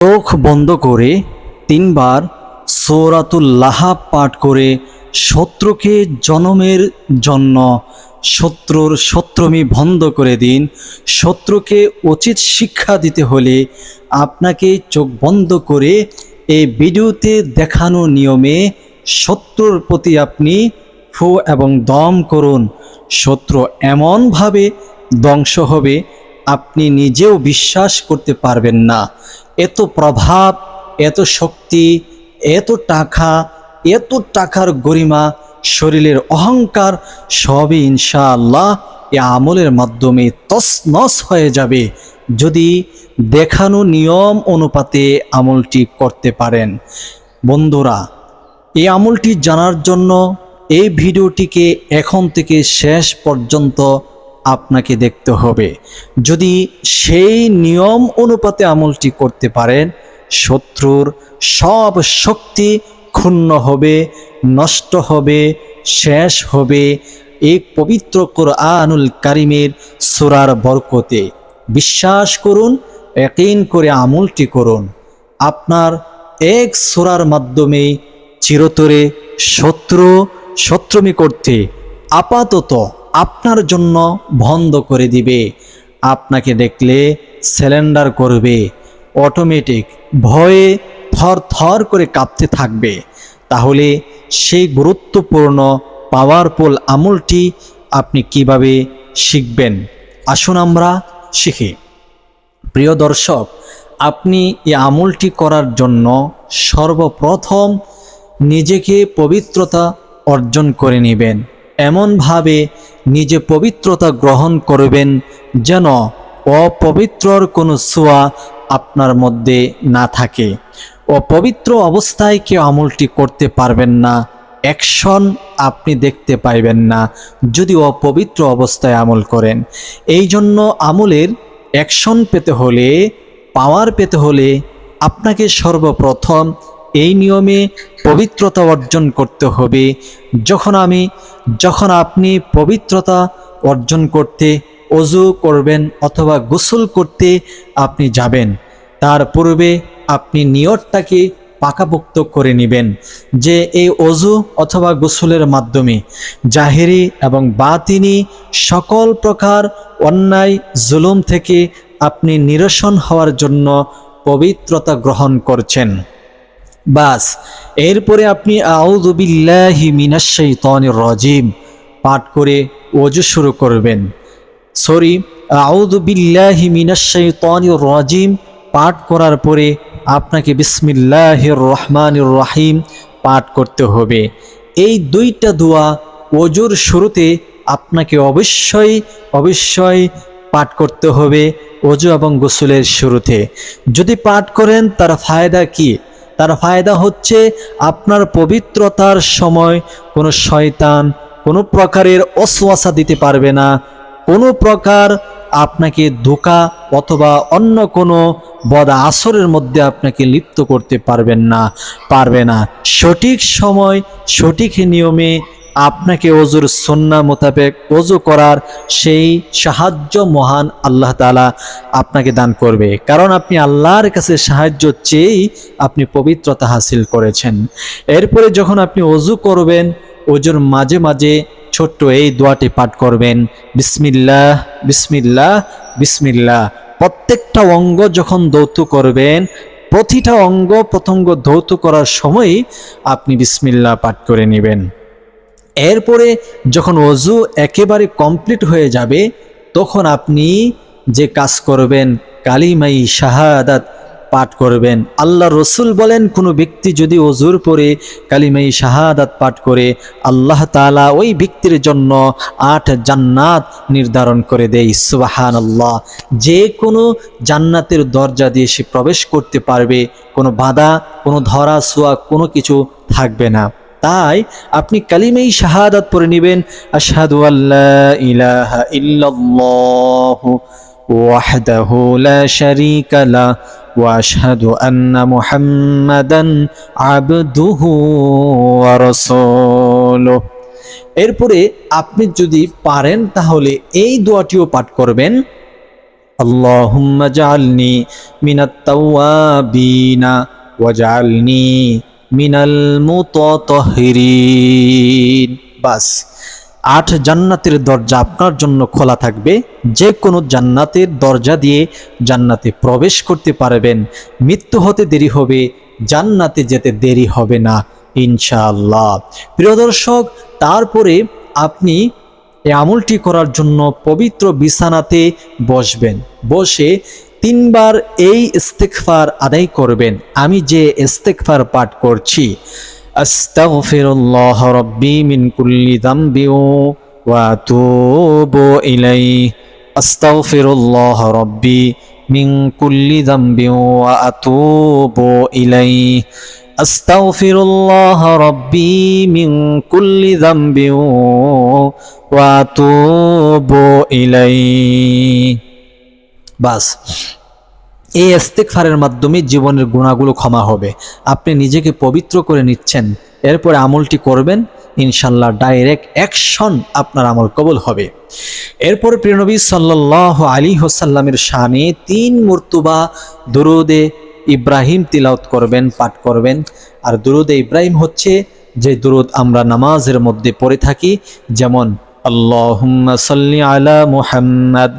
চোখ বন্ধ করে তিনবার সৌরাতুল্লাহ পাঠ করে শত্রুকে জনমের জন্য শত্রুর শত্রুমি বন্ধ করে দিন। শত্রুকে উচিত শিক্ষা দিতে হলে আপনাকে চোখ বন্ধ করে এই ভিডিওতে দেখানো নিয়মে শত্রুর প্রতি আপনি ফু এবং দম করুন। শত্রু এমনভাবে ধ্বংস হবে, আপনি নিজেও বিশ্বাস করতে পারবেন না। এত প্রভাব, এত শক্তি, এত টাকা, এত টাকার গরিমা, শরীরের অহংকার, সবই ইনশাআল্লাহ এ আমলের মাধ্যমে তসনস হয়ে যাবে যদি দেখানো নিয়ম অনুপাতে আমলটি করতে পারেন। বন্ধুরা, এই আমলটি জানার জন্য এই ভিডিওটিকে এখন থেকে শেষ পর্যন্ত আপনাকে দেখতে হবে। যদি সেই নিয়ম অনুপাতে আমলটি করতে পারেন, শত্রুর সব শক্তি ক্ষুণ্ণ হবে, নষ্ট হবে, শেষ হবে এই পবিত্র কোরআনুল কারিমের সুরার বরকতে। বিশ্বাস করুন একইন করে আমলটি করুন। আপনার এক সুরার মাধ্যমে চিরতরে শত্রু, শত্রুমি করতে আপাতত আপনার জন্য বন্ধ করে দিবে। আপনাকে দেখলে সিলিন্ডার করবে। অটোমেটিক ভয়ে থর থর করে কাঁপতে থাকবে। তাহলে সেই গুরুত্বপূর্ণ পাওয়ারফুল আমলটি আপনি কীভাবে শিখবেন? আসুন আমরা শিখি। প্রিয় দর্শক, আপনি এই আমলটি করার জন্য সর্বপ্রথম নিজেকে পবিত্রতা অর্জন করে নেবেন। এমনভাবে নিজে পবিত্রতা গ্রহণ করবেন যেন অপবিত্রর কোনো ছোঁয়া আপনার মধ্যে না থাকে। অপবিত্র অবস্থায় কেউ আমলটি করতে পারবেন না অ্যাকশন আপনি দেখতে পাইবেন না যদি অপবিত্র অবস্থায় আমল করেন। এই জন্য আমলের অ্যাকশন পেতে হলে, পাওয়ার পেতে হলে আপনাকে সর্বপ্রথম এই নিয়মে পবিত্রতা অর্জন করতে হবে। যখন আমি, যখন আপনি পবিত্রতা অর্জন করতে, অজু করবেন অথবা গোসল করতে আপনি যাবেন, তার পূর্বে আপনি নিয়তটাকে পাকাপোক্ত করে নেবেন যে এই অজু অথবা গোসলের মাধ্যমে জাহেরি এবং বাতিনি সকল প্রকার অন্যায়, জুলুম থেকে আপনি নিরসন হওয়ার জন্য পবিত্রতা গ্রহণ করছেন। বাস। এরপরে আপনি আউদুবিল্লাহি রাজিম পাঠ করে ওজু শুরু করবেন। সরি আউদুবিল্লাহি রাজিম পাঠ করার পরে আপনাকে বিসমিল্লাহির রহমানির রহিম পাঠ করতে হবে। এই দুইটা দোয়া ওজুর শুরুতে আপনাকে অবশ্যই অবশ্যই পাঠ করতে হবে অজু এবং গোসলের শুরুতে। যদি পাঠ করেন তার ফায়দা কি? তার ফায়দা হচ্ছে আপনার পবিত্রতার সময় কোনো শয়তান কোনো প্রকারের অশ্বাসা দিতে পারবে না। কোনো প্রকার আপনাকে ধোকা অথবা অন্য কোনো বদ আসরের মধ্যে আপনাকে লিপ্ত করতে পারবেন না, পারবে না। সঠিক সময় সঠিক নিয়মে আপনাকে অজুর সন্না মোতাবেক অজু করার সেই সাহায্য মহান আল্লাহ তালা আপনাকে দান করবে। কারণ আপনি আল্লাহর কাছে সাহায্য চেয়েই আপনি পবিত্রতা হাসিল করেছেন। এরপরে যখন আপনি অজু করবেন অজুর মাঝে মাঝে ছোট্ট এই দোয়াটি পাঠ করবেন, বিসমিল্লাহ বিসমিল্লাহ বিসমিল্লাহ। প্রত্যেকটা অঙ্গ যখন দৌত করবেন, প্রতিটা অঙ্গ প্রত্যঙ্গ ধৌত করার সময়ই আপনি বিসমিল্লাহ পাঠ করে নেবেন। এরপরে যখন অজু একেবারে কমপ্লিট হয়ে যাবে, তখন আপনি যে কাজ করবেন, কালিমাই শাহাদাত পাঠ করবেন। আল্লাহ রসুল বলেন, কোনো ব্যক্তি যদি অজুর পরে কালিমাই শাহাদাত পাঠ করে, আল্লাহ তালা ওই ব্যক্তির জন্য আট জান্নাত নির্ধারণ করে দেয়। সুবাহান আল্লাহ যে কোনো জান্নাতের দরজা দিয়ে সে প্রবেশ করতে পারবে, কোনো বাধা, কোনো ধরা ছোঁয়া কোনো কিছু থাকবে না। তাই আপনি কালিমেই শাহাদাত পড়ে নেবেন, আশহাদু আল্লাহ ইলাহা ইল্লাল্লাহ ওয়াহদাহু লা শারীকা লা ওয়া আশহাদু আন্না মুহাম্মাদান আবদুহু ওয়া রাসূলুহু। এরপরে আপনি যদি পারেন তাহলে এই দোয়াটিও পাঠ করবেন, আল্লাহুম্মা জাআলনি মিনাত তাওয়াবিনা ওয়াজআলনি মিনাল বাস, আট জান্নাতের দরজা আপনার জন্য খোলা থাকবে। যে কোনো জান্নাতের দরজা দিয়ে জান্নাতে প্রবেশ করতে পারবেন। মৃত্যু হতে দেরি হবে, জান্নাতে যেতে দেরি হবে না, ইনশাআল্লাহ। প্রিয় দর্শক, তারপরে আপনি এই আমলটি করার জন্য পবিত্র বিছানাতে বসবেন। বসে তিনবার এই ইস্তেকফার আদায় করবেন। আমি যে ইস্তেকফার পাঠ করছি, আস্তাগফিরুল্লাহ রাব্বি মিন কুল্লি যামবি ওয়া আতুবু ইলাইহি আস্তাগফিরুল্লাহ রাব্বি মিন কুল্লি যামবি ওয়া আতুবু ইলাইহি আস্তাগফিরুল্লাহ রাব্বি মিন কুল্লি যামবি ওয়া আতুবু ইলাইহি বাস। এই ইস্তেকফারের মাধ্যমে জীবনের গুণাগুলো ক্ষমা হবে। আপনি নিজেকে পবিত্র করে নিচ্ছেন। এরপরে আমলটি করবেন। ইনশাল্লাহ ডাইরেক্ট অ্যাকশন আপনার আমল কবুল হবে। এরপর প্রিয়নবী সাল্লাহ আলী হোসাল্লামের শানে তিন মর্তুবা দুরুদে ইব্রাহিম তিলাওত করবেন, পাঠ করবেন। আর দুরুদে ইব্রাহিম হচ্ছে যে দুরুদ আমরা নামাজের মধ্যে পড়ে থাকি। যেমন, আল্লাহুম্মা সাল্লি আলা মুহাম্মাদ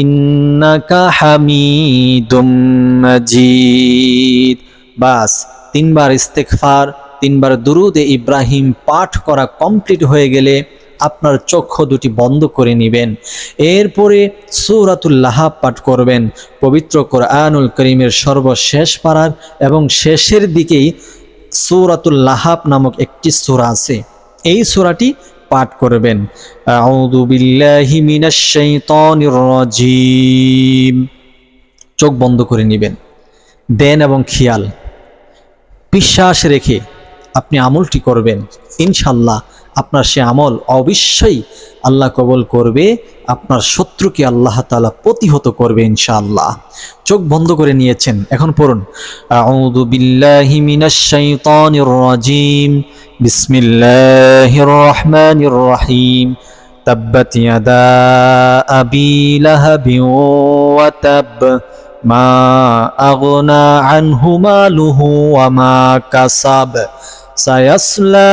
ইন্নাকা হামিদুম মাজিদ। বাস, তিনবার ইস্তেকফার তিনবার দুরুদে ইব্রাহিম পাঠ করা কমপ্লিট হয়ে গেলে আপনার চক্ষু দুটি বন্ধ করে নেবেন। এরপরে সৌরাতুল্লাহ পাঠ করবেন। পবিত্র কোরআনুল করিমের সর্বশেষ পাড়ার এবং শেষের দিকেই সৌরাতুল্লাহাব নামক একটি সূরা আছে। এই সূরাটি পাঠ করবেন। বিল্লাহি চোখ বন্ধ করে নেবেন। দেন এবং খেয়াল। বিশ্বাস রেখে আপনি আমলটি করবেন। ইনশাল্লাহ আপনার সে আমল অবশ্যই আল্লাহ কবল করবে, আপনার শত্রুকে আল্লাহ তালা প্রতিহত করবে ইনশাআল্লাহ। চোখ বন্ধ করে নিয়েছেন, এখন পড়ুন। আউযু বিল্লাহি মিনাশ শাইতানির রাজিম। বিসমিল্লাহির রহমানির রহিম। তাব্বাত ইয়াদা আবি লাহাবি ওয়া তাব। মা আগনা আনহু মালুহু ওয়া মা কাসাব। সায়াসলা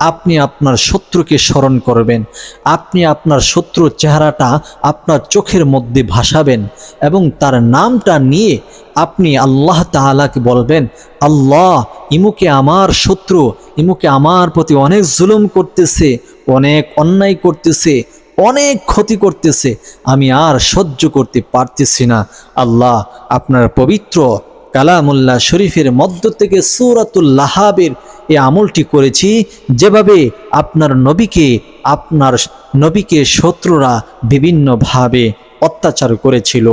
আপনি আপনার শত্রুকে স্মরণ করবেন। আপনি আপনার শত্রুর চেহারাটা আপনার চোখের মধ্যে ভাসাবেন এবং তার নামটা নিয়ে আপনি আল্লাহ তাআলাকে বলবেন, আল্লাহ, ইমুকে আমার শত্রু, ইমুকে আমার প্রতি অনেক জুলুম করতেছে, অনেক অন্যায় করতেছে, অনেক ক্ষতি করতেছে, আমি আর সহ্য করতে পারতেছি না। আল্লাহ আপনার পবিত্র কালামুল্লাহ শরীফের মধ্য থেকে সুরাতুল লাহাবের এই আমলটি করেছি যেভাবে আপনার নবীকে আপনার নবীকে শত্রুরা বিভিন্নভাবে অত্যাচার করেছিল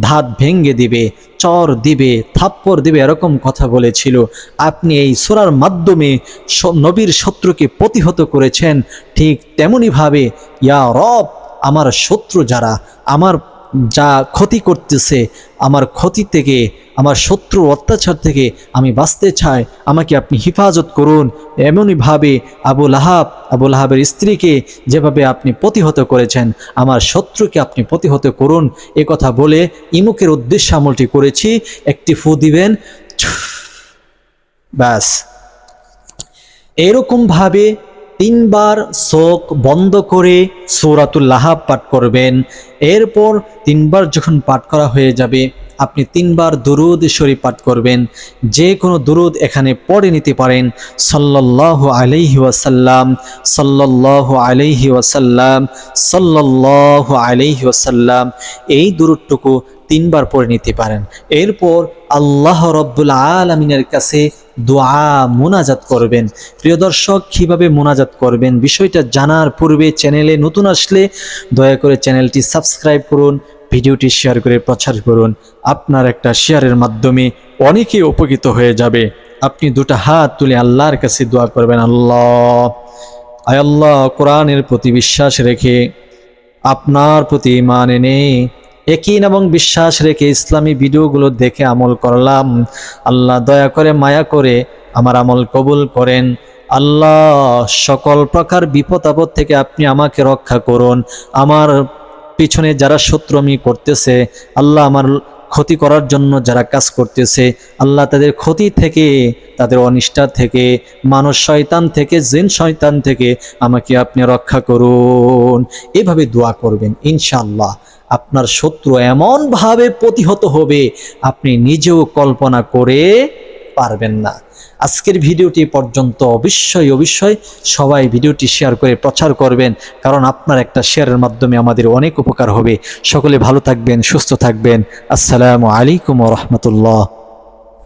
ধাত ভেঙ্গে দিবে, চর দিবে, থাপ্পড় দিবে এরকম কথা বলেছিল। আপনি এই সোরার মাধ্যমে নবীর শত্রুকে প্রতিহত করেছেন, ঠিক তেমনিভাবে, ইয়া রব, আমার শত্রু যারা, আমার যা ক্ষতি করতেছে, আমার ক্ষতি থেকে, আমার শত্রুর অত্যাচার থেকে আমি বাঁচতে চাই। আমাকে আপনি হেফাজত করুন। এমনইভাবে আবু লাহাব, আবু লাহাবের স্ত্রীকে যেভাবে আপনি প্রতিহত করেছেন, আমার শত্রুকে আপনি প্রতিহত করুন। এ কথা বলে ইমুকের উদ্দেশ্যে আমলটি করেছি। একটি ফু দিবেন। ব্যাস। এরকমভাবে তিনবার চোখ বন্ধ করে সৌরাতুল লাহাব পাঠ করবেন। এরপর তিনবার যখন পাঠ করা হয়ে যাবে, আপনি তিনবার দুরুদ শরীফ পাঠ করবেন। যে কোনো দুরুদ এখানে পড়ে নিতে পারেন। সাল্লাল্লাহু আলাইহি ওয়াসাল্লাম, সাল্লাল্লাহু আলাইহি ওয়াসাল্লাম, সাল্লাল্লাহু আলাইহি ওয়াসাল্লাম, এই দুরুদটুকু তিনবার পড়ে নিতে পারেন। এরপর আল্লাহ রব্বুল আলমিনের কাছে দোয়া মোনাজাত করবেন। প্রিয় দর্শক, কীভাবে মোনাজাত করবেন বিষয়টা জানার পূর্বে চ্যানেলে নতুন আসলে দয়া করে চ্যানেলটি সাবস্ক্রাইব করুন, ভিডিওটি শেয়ার করে প্রচার করুন। আপনার একটা শেয়ারের মাধ্যমে অনেকে উপকৃত হয়ে যাবে। আপনি দুটো হাত তুলে আল্লাহর কাছে দোয়া করবেন, আল্লাহ। আয় আল্লাহ, কোরআনের প্রতি বিশ্বাস রেখে আপনার প্রতি ইমান এনে একিন এবং বিশ্বাস রেখে ইসলামী ভিডিওগুলো দেখে আমল করলাম। আল্লাহ দয়া করে মায়া করে আমার আমল কবুল করেন। আল্লাহ, সকল প্রকার বিপদ আপদ থেকে আপনি আমাকে রক্ষা করুন। আমার পিছনে যারা শত্রুমি করতেছে, আল্লাহ আমার ক্ষতি করার জন্য যারা কাজ করতেছে, আল্লাহ তাদের ক্ষতি থেকে, তাদের অনিষ্ঠা থেকে মানুষ শয়তান থেকে, জেন শয়তান থেকে আমাকে আপনি রক্ষা করুন। এভাবে দোয়া করবেন ইনশাল্লাহ আপনার শত্রু এমনভাবে প্রতিহত হবে, আপনি নিজেও কল্পনা করে পারবেন না। আজকের ভিডিওটি পর্যন্ত। অবশ্যই অবশ্যই সবাই ভিডিওটি শেয়ার করে প্রচার করবেন, কারণ আপনার একটা শেয়ারের মাধ্যমে আমাদের অনেক উপকার হবে। সকলে ভালো থাকবেন, সুস্থ থাকবেন। আসসালামু আলাইকুম রহমতুল্লাহ।